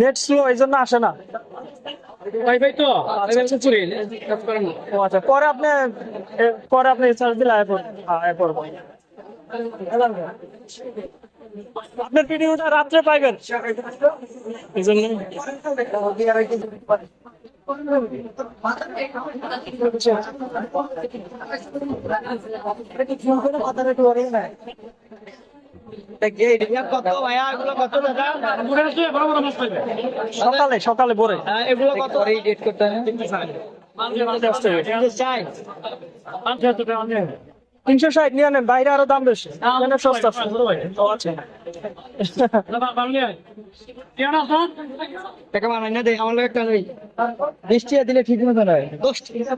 Net slow এই জন্য আসে না। ওয়াইফাই তো আচ্ছা, পুরি আচ্ছা পরে আপনি পরে আপনি চার্জ দিলে পড়বে। আপনার ভিডিওটা রাত্রে পাইবেন। এই জন্য। কত সকালে সকালে ভোরে। হ্যাঁ, এগুলো কত? ডেট করতে হবে তিনশো ষাট। নিয়ে নেন বাইরে আরও দাম বেশি। সস্তা আচ্ছা। টাকা বানাই না দে আমার লোক একটা নেই বিশ দিলে ঠিক মতো নয়। দশ টাকা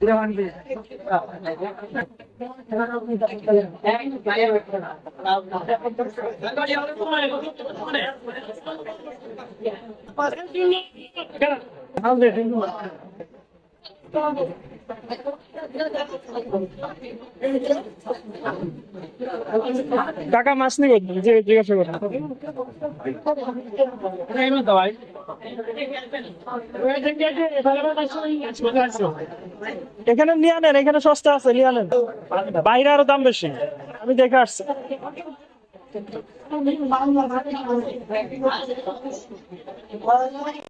ఇక్కడ টাকা মাছ নিবে জিজ্ঞাসা ভাই এখানে নিয়ে নেন এখানে সস্তা আছে, নিয়ে নেন বাইরে আরও দাম বেশি। আমি দেখে আসছি।